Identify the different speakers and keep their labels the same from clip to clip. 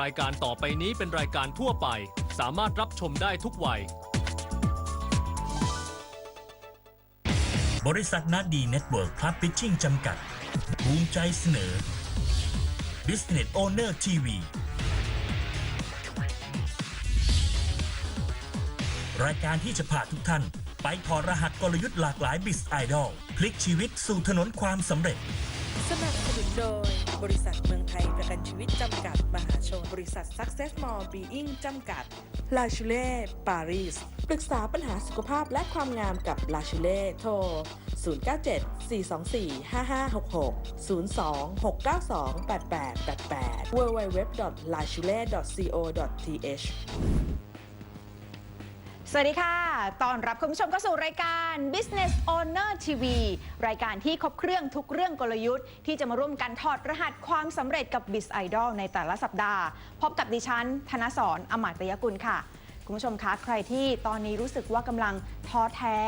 Speaker 1: รายการต่อไปนี้เป็นรายการทั่วไป สามารถรับชมได้ทุกวัย
Speaker 2: บริษัทนาดีเน็ตเวิร์กพลับพิชชิ่งจำกัด ภูมิใจเสนอ Business Owner TV รายการที่จะพาทุกท่าน ไปถอดรหัสกลยุทธ์หลากหลายบิสไอดอลพลิกชีวิตสู่ถนนความสำเร็จ
Speaker 3: สนับสนุนโดย บริษัทเมืองไทยประกันชีวิตจำกัด มหาชน บริษัท Success Mall Being จำกัด ลาชูเล่ปารีส ปรึกษาปัญหาสุขภาพและความงามกับลาชูเล่โทร 097 424 5566 02 692 8888 www.lachule.co.th
Speaker 4: สวัสดีค่ะ ตอนรับคุณผู้ชมเข้าสู่รายการ Business Owner TV รายการที่ครบเครื่องทุกเรื่องกลยุทธ์ ที่จะมาร่วมกันถอดรหัสความสำเร็จกับ Biz Idol ในแต่ละสัปดาห์ พบกับดิฉัน ธนสรอมาตยกุลค่ะ คุณผู้ชมคะ ใครที่ตอนนี้รู้สึกว่ากำลังท้อแท้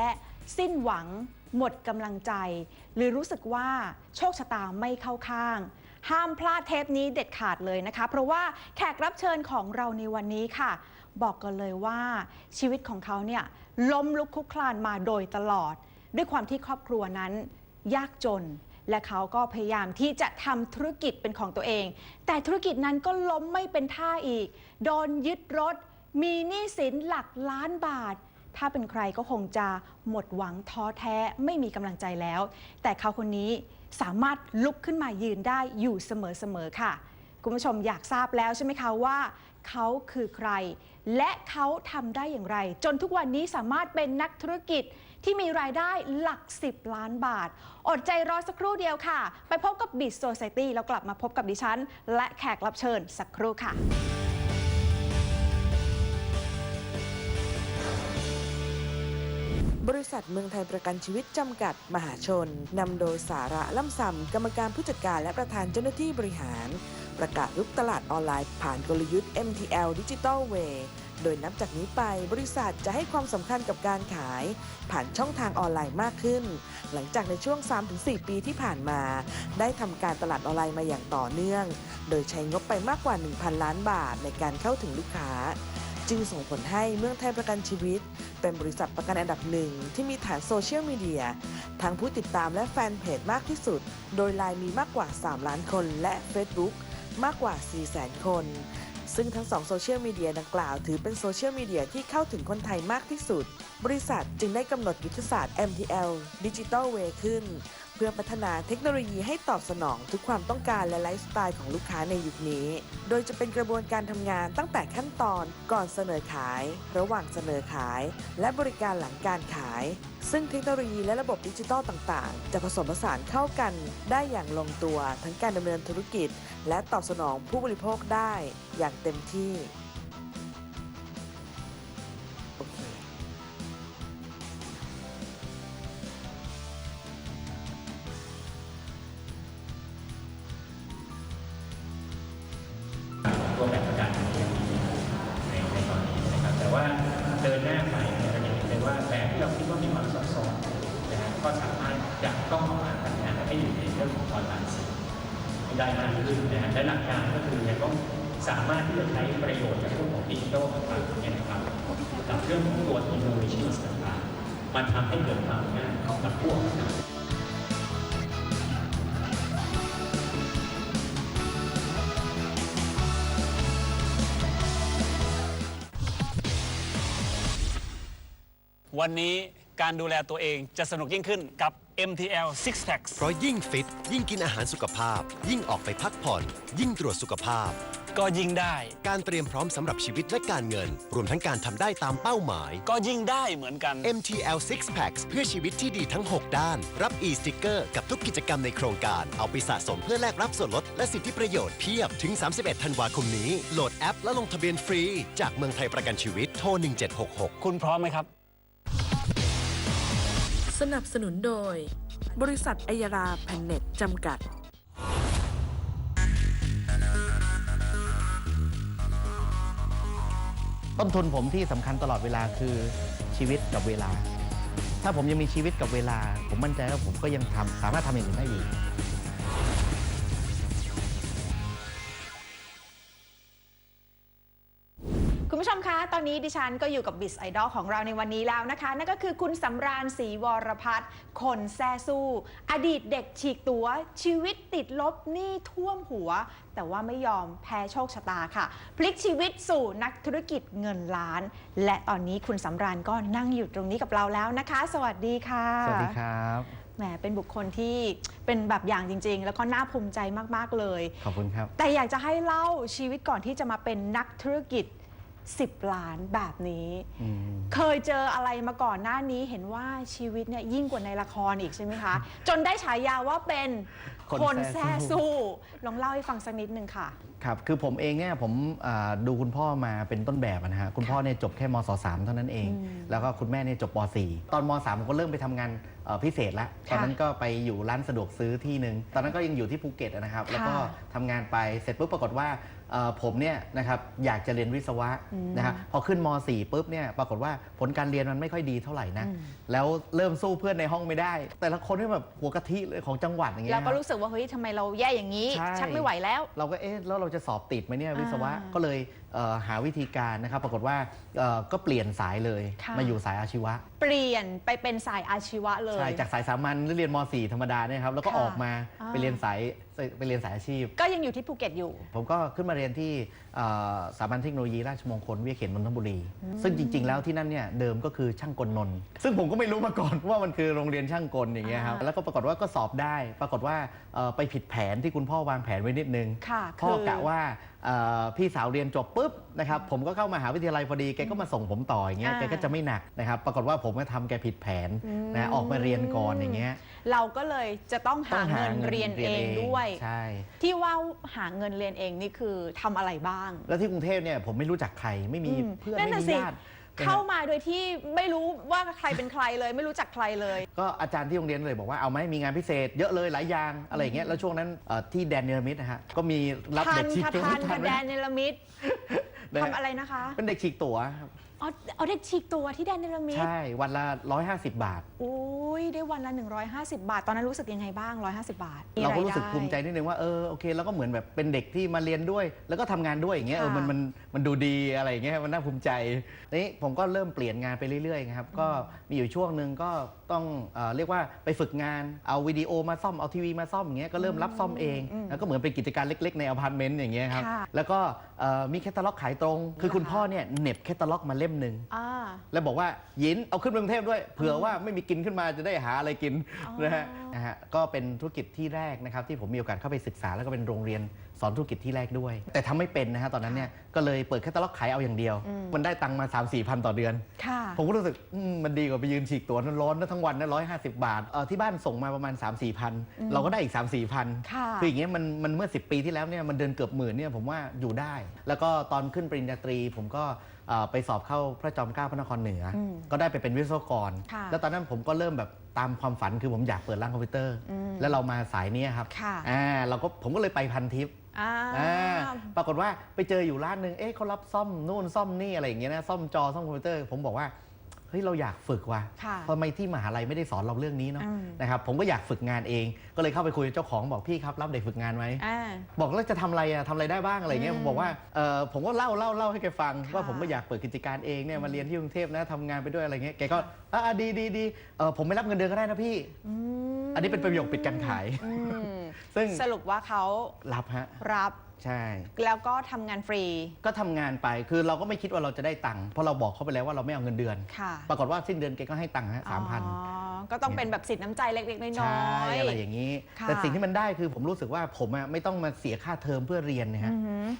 Speaker 4: สิ้นหวัง หมดกำลังใจ หรือรู้สึกว่าโชคชะตาไม่เข้าข้างห้ามพลาดเทปนี้เด็ดขาดเลยนะคะ เพราะว่าแขกรับเชิญของเราในวันนี้ค่ะ บอกกันเลยว่าชีวิตของเขาเนี่ยล้มลุกคลุกคลานมาโดยตลอด ด้วยความที่ครอบครัวนั้นยากจน และเขาก็พยายามที่จะทำธุรกิจเป็นของตัวเอง แต่ธุรกิจนั้นก็ล้มไม่เป็นท่าอีก โดนยึดรถ มีหนี้สินหลักล้านบาท ถ้าเป็นใครก็คงจะหมดหวังท้อแท้ไม่มีกำลังใจแล้ว แต่เขาคนนี้สามารถลุกขึ้นมายืนได้อยู่เสมอๆค่ะ คุณผู้ชมอยากทราบแล้วใช่ไหมคะว่า เขาคือใคร และเขาทำได้อย่างไร จนทุกวันนี้สามารถเป็นนักธุรกิจที่มีรายได้หลัก 10 ล้านบาท อดใจรอสักครู่เดียวค่ะ ไปพบกับ b i z Society แล้วกลับมาพบกับดิฉัน และแขกรับเชิญสักครู่ค่ะ
Speaker 3: บริษัทเมืองไทยประกันชีวิตจำกัดมหาชน นำโดยสาระล่ำซำกรรมการผู้จัดการและประธานเจ้าหน้าที่บริหาร ประกาศรุกตลาดออนไลน์ผ่านกลยุทธ์ MTL Digital Way โดยนับจากนี้ไปบริษัทจะให้ความสำคัญกับการขาย ผ่านช่องทางออนไลน์มากขึ้น หลังจากในช่วง 3-4 ปีที่ผ่านมา ได้ทำการตลาดออนไลน์มาอย่างต่อเนื่อง โดยใช้งบไปมากกว่า 1,000 ล้านบาทในการเข้าถึงลูกค้า จึงส่งผลให้เมืองไทยประกันชีวิต เป็นบริษัทประกันอันดับหนึ่งที่มีฐานโซเชียลมีเดียทั้งผู้ติดตามและแฟนเพจมากที่สุด โดยไลน์มีมากกว่า 3 ล้านคนและ Facebook มากกว่า40,000 คน ซึ่งทั้งสองโซเชียลมีเดียดังกล่าวถือเป็นโซเชียลมีเดียที่เข้าถึงคนไทยมากที่สุด บริษัทจึงได้กำหนดยุทธศาสตร์ MTL Digital Way ขึ้น เพื่อพัฒนาเทคโนโลยีให้ตอบสนองทุกความต้องการและไลฟ์สไตล์ของลูกค้าในยุคนี้ โดยจะเป็นกระบวนการทำงานตั้งแต่ขั้นตอนก่อนเสนอขาย ระหว่างเสนอขาย และบริการหลังการขาย ซึ่งเทคโนโลยีและระบบดิจิทัลต่างๆ จะผสมผสานเข้ากันได้อย่างลงตัวทั้งการดำเนินธุรกิจ และตอบสนองผู้บริโภคได้อย่างเต็มที่
Speaker 5: ต้องออกาพัฒนาให้อยู่ในเรื่องของออนไลน์ให้ได้มากขึ้นนะฮะและหลักการก็คือยังต้องสามารถที่จะใช้ประโยชน์จากเรื่องของดิจิทัลต่างๆเนี่ยนะครับกับเรื่องของตัว innovation ต่างๆมันทำให้เกิดความง่ายกับพวก
Speaker 6: วันนี้การดูแลตัวเองจะสนุกยิ่งขึ้นกับ MTL Six Packs
Speaker 7: เพราะยิ่งฟิต ยิ่งกินอาหารสุขภาพ ยิ่งออกไปพักผ่อน ยิ่งตรวจสุขภาพ
Speaker 6: ก็ยิ่งได้
Speaker 7: การเตรียมพร้อมสำหรับชีวิตและการเงิน รวมทั้งการทำได้ตามเป้าหมาย
Speaker 6: ก็ยิ่งได้เหมือนกัน
Speaker 7: MTL Six Packs เพื่อชีวิตที่ดีทั้ง 6 ด้าน รับ e-sticker กับทุกกิจกรรมในโครงการ เอาไปสะสมเพื่อแลกรับส่วนลดและสิทธิประโยชน์เพียบถึง 31 ธันวาคมนี้ โหลดแอปและลงทะเบียนฟรี จากเมืองไทยประกันชีวิตโทร 1766
Speaker 6: คุณพร้อมไหมครับ
Speaker 3: สนับสนุนโดย บริษัทอัยราแพนเน็ตจำกัด
Speaker 8: ต้นทุนผมที่สำคัญตลอดเวลาคือชีวิตกับเวลา ถ้าผมยังมีชีวิตกับเวลา ผมมั่นใจว่าผมก็ยังทำสามารถทำอย่างอื่นได้อีก
Speaker 4: นี้ดิฉันก็อยู่กับบิสไอดอลของเราในวันนี้แล้วนะคะ นั่นก็คือคุณสำราญศรีวรพัฒน์คนแซ่สู้ อดีตเด็กฉีกตัว ชีวิตติดลบหนี้ท่วมหัว แต่ว่าไม่ยอมแพ้โชคชะตาค่ะ พลิกชีวิตสู่นักธุรกิจเงินล้าน และตอนนี้คุณสำราญก็นั่งอยู่ตรงนี้กับเราแล้วนะคะ สวัสดีค่ะ
Speaker 8: สวัสดีครับ
Speaker 4: แหมเป็นบุคคลที่เป็นแบบอย่างจริง ๆ แล้วก็น่าภูมิใจมากๆเลย
Speaker 8: ขอบคุณครับ
Speaker 4: แต่อยากจะให้เล่าชีวิตก่อนที่จะมาเป็นนักธุรกิจ 10 ล้านแบบนี้
Speaker 8: อืม
Speaker 4: เคยเจออะไรมาก่อนหน้านี้เห็นว่าชีวิตเนี่ยยิ่งกว่าในละครอีกใช่ไหมคะ จนได้ฉายาว่าเป็น
Speaker 8: คน
Speaker 4: คน
Speaker 8: แซ่
Speaker 4: แซ่
Speaker 8: สู้
Speaker 4: สู้ลองเล่าให้ฟังสักนิดนึงค่ะ
Speaker 8: ครับคือผมเองเนี่ยผมอ่าดูคุณพ่อมาเป็นต้นแบบอะนะฮะคุณพ่อเนี่ยจบแค่มศ3เท่านั้นเอง แล้วก็คุณแม่เนี่ยจบป .4 ตอนม .3 ผมก็เริ่มไปทำงานเอ่อพิเศษแล้วตอนนั้นก็ไปอยู่ร้านสะดวกซื้อที่หนึ่งตอนนั้นก็ยังอยู่ที่ภูเก็ตอะนะครับ แล้วก็ทำงานไปเสร็จปุ๊บปรากฏว่าเอ่อ ผมเนี่ยนะครับอยากจะเรียนวิศวะนะฮะพอขึ้นม .4 ปุ๊บเนี่ยปรากฏว่าผลการเรียนมันไม่ค่อยดีเท่าไหร่นะแล้วเริ่มสู้เพื่อนในห้องไม่ได้ แต่ละคนที่แบบหัวกะทิเลยของจังหวัดอย่างเงี้ย
Speaker 4: เราก็
Speaker 8: ครับ
Speaker 4: รู้สึกว่าเฮ้ยทำไมเราแย่อย่างนี้
Speaker 8: ใช่
Speaker 4: ชักไม่ไหวแล้ว
Speaker 8: เราก็เอ๊ะแล้วเราจะสอบติดไหมเนี่ยวิศวะ
Speaker 4: อ่า
Speaker 8: ก็เลยเอ่อหาวิธีการนะครับปรากฏว่าเอ่อก็เปลี่ยนสายเลย
Speaker 4: ค่ะ
Speaker 8: มาอยู่สายอาชีวะ
Speaker 4: เปลี่ยนไปเป็นสายอาชีวะเลย
Speaker 8: ใช่จากสายสามัญหรือเรียนม .4 ธรรมดาเนี่ยครับแล้วก็
Speaker 4: ค่ะ
Speaker 8: ออกมา
Speaker 4: อ่า
Speaker 8: ไปเรียนสาย ไปเรียนสายอาชีพ
Speaker 4: ก็ยังอยู่ที่ภูเก็ตอยู่
Speaker 8: ผมก็ขึ้นมาเรียนที่เอ่อสถาบันเทคโนโลยีราชมงคลวิทยาเขตนนทบุรี ซึ่งจริง ๆ แล้วที่นั่นเนี่ยเดิมก็คือช่างกลนนท์ซึ่งผมก็ไม่รู้มาก่อน ว่ามันคือโรงเรียนช่างกลอย่างเงี้ยครับ
Speaker 4: อ่า
Speaker 8: แล้วก็ปรากฏว่าก็สอบได้ ปรากฏว่าเอ่อไปผิดแผนที่คุณพ่อวางแผนไว้นิดนึง
Speaker 4: ค่ะ
Speaker 8: พ่อ
Speaker 4: คื
Speaker 8: กะว่าเอ่อพี่สาวเรียนจบปุ๊บนะครับผมก็เข้ามหาวิทยาลัยพอดีแกก็มาส่งผมต่ออย่างเงี้ย
Speaker 4: อ่า
Speaker 8: แกก็จะไม่หนักนะครับปรากฏว่าผมก็ทำแกผิดแผนนะออกมาเรียนก่อนอย่างเงี้ย
Speaker 4: เราก็เลยจะต้องหา
Speaker 8: ต้อง
Speaker 4: เงินเรียนเองด้วย
Speaker 8: ใช่
Speaker 4: ที่ว่าหาเงินเรียนเองนี่คือทำอะไรบ้าง
Speaker 8: แล้วที่กรุงเทพเนี่ยผมไม่รู้จักใครไม่มี
Speaker 4: อืม
Speaker 8: เพื่อน
Speaker 4: นั่น
Speaker 8: ไม่
Speaker 4: น่ะ
Speaker 8: มี
Speaker 4: สิ
Speaker 8: ญาติ
Speaker 4: เข้ามาโดยที่ไม่รู้ว่าใครเป็นใครเลย ไม่รู้จักใครเลย
Speaker 8: ก็อาจารย์ที่โรงเรียนเลยบอกว่าเอาไหมมีงานพิเศษเยอะเลยหลายอย่างอะไรอย่างเงี้ยแล้วช่วงนั้นเอ่อที่แดนเนรมิตนะฮะก็มีรับ
Speaker 4: ทั
Speaker 8: เด็
Speaker 4: น
Speaker 8: กฉีก
Speaker 4: ค่ะ
Speaker 8: ตัว
Speaker 4: ทัน
Speaker 8: ทั
Speaker 4: ค่ะ
Speaker 8: นไหม
Speaker 4: แดนเนลมิด
Speaker 8: นะฮะ
Speaker 4: ทำอะไรนะคะ
Speaker 8: เป็นเด็กฉีกตัวครับ
Speaker 4: อ๋อเอาเด็กฉีกตัวที่แดนเนลมิด
Speaker 8: ใช่ วันละ 150 บาท
Speaker 4: อุ้ยได้วันละ 150 บาท ตอนนั้นรู้สึกยังไงบ้าง 150 บาท
Speaker 8: เราก็รู้สึก
Speaker 4: ได้
Speaker 8: ภูมิใจนิดนึงว่าเออโอเคเราก็เหมือนแบบเป็นเด็กที่มาเรียนด้วย แล้วก็ทำงานด้วยอย่างเงี้ยเออ
Speaker 4: ค่ะ
Speaker 8: มันมันมันดูดีอะไรอย่างเงี้ยมันน่าภูมิใจนี่ผมก็เริ่มเปลี่ยนงานไปเรื่อยๆครับก็มีอยู่ช่วงหนึ่งก็ต้องเอ่อเรียกว่าไปฝึกงานเอาวิดีโอมาซ่อมเอาทีวีมาซ่อมอย่างเงี้ยก็เริ่มรับซ่อมเองแล้วก็เหมือนเป็นกิจการเล็ก ๆ ในอพาร์ตเมนต์อย่างเงี้ยครับ
Speaker 4: ค่ะ
Speaker 8: แล้วก็เอ่อมีแคตตาล็อกขายตรง คือคุณพ่อเนี่ยเหน็บแคตตาล็อกมาเล่มหนึ่ง
Speaker 4: อ่า
Speaker 8: แล้วบอกว่ายินเอาขึ้นกรุงเทพด้วย เผื่อว่าไม่มีกินขึ้นมาจะได้หาอะไรกิน
Speaker 4: อ๋อ
Speaker 8: นะฮะนะฮะก็เป็นธุรกิจที่แรกนะครับที่ผมมีโอกาสเข้าไปศึกษาแล้วก็เป็นโรงเรียนสอนธุรกิจที่แรกด้วย แต่ทำไม่เป็นนะฮะตอนนั้นเนี่ยก็เลยเปิดแคตตาล็อกขายเอาอย่างเดียว มันได้ตังค์มา 3 4 พันต่อเดือน
Speaker 4: ค่ะ
Speaker 8: ผมก็รู้สึกอืมมันดีกว่าไปยืนฉีกตัวร้อนๆทั้งวันนะร้อยห้าสิบบาทเออที่บ้านส่งมาประมาณ 3 4มสี่พันเราก็ได้อีก 3 4มสี่พัน
Speaker 4: ค่ะ
Speaker 8: คืออย่างเงี้ยมันมันเมื่อ 10 ปีที่แล้วเนี่ยมันเดินเกือบหมื่นเนี่ยผมว่าอยู่ได้ แล้วก็ตอนขึ้นปริญญาตรีผมก็เอ่อ ไปสอบเข้าพระจอมเกล้าพระนครเหนืออ
Speaker 4: ม
Speaker 8: ก็ได้ไปเป็นวิศวกร
Speaker 4: ค่ะ
Speaker 8: แล้วตอนนั้นผมก็เริ่มแบบตามความฝันคือผมอยากเปิดร้านคอมพิวเตอร์ แล้วเรามาสายเนี้ยครับ
Speaker 4: ค่ะ
Speaker 8: อ่าเราก็ผมก็เลยไปพันทิป
Speaker 4: อ่า
Speaker 8: อ่าปรากฏว่าไปเจออยู่ร้านหนึ่งเอ๊ะเขารับซ่อมนู่นซ่อมนี่อะไรอย่างเงี้ยนะซ่อมจอซ่อมคอมพิวเตอร์ ผมบอกว่า เฮ้ยเราอยากฝึกว่ะ
Speaker 4: ค่ะ
Speaker 8: ทำไมที่มหาลัยไม่ได้สอนเราเรื่องนี้เนาะ
Speaker 4: อืม
Speaker 8: นะครับผมก็อยากฝึกงานเอง ก็เลยเข้าไปคุยกับเจ้าของบอกพี่ครับรับเด็กฝึกงานไหม
Speaker 4: อ่า
Speaker 8: บอกแล้วจะทำอะไรอะทำอะไรได้บ้างอะไรเงี้ย
Speaker 4: อืม
Speaker 8: ผมบอกว่าเออผมก็เล่าเล่าเล่าให้แกฟัง
Speaker 4: ค่ะ
Speaker 8: ว่าผมก็อยากเปิดกิจการเองเนี่ยมาเรียนที่กรุงเทพนะทำงานไปด้วยอะไรเงี้ยแกก็อ่าดีดีดีเออผมไม่รับเงินเดือนก็ได้นะพี่
Speaker 4: ม
Speaker 8: อันนี้เป็นประโยคปิดการขาย
Speaker 4: อืม
Speaker 8: ซึ่ง
Speaker 4: สรุปว่าเขา
Speaker 8: รับฮะ
Speaker 4: รับ
Speaker 8: ใช่
Speaker 4: แล้วก็ทำงานฟรี
Speaker 8: ก็ทำงานไปคือเราก็ไม่คิดว่าเราจะได้ตังค์เพราะเราบอกเขาไปแล้วว่าเราไม่เอาเงินเดือน
Speaker 4: ค่ะ
Speaker 8: ปรากฏว่าสิ้นเดือนแกก็ให้ตังค์ฮะสามพัน
Speaker 4: อ๋อ ก็ต้องเป็นแบบสิทธิ์น้ำใจเล็กๆน้
Speaker 8: ใช่
Speaker 4: อย
Speaker 8: อะไรอย่างนี้
Speaker 4: ค่ะ
Speaker 8: แต่สิ่งที่มันได้คือผมรู้สึกว่าผมอะไม่ต้องมาเสียค่าเทอมเพื่อเรียนนะฮะ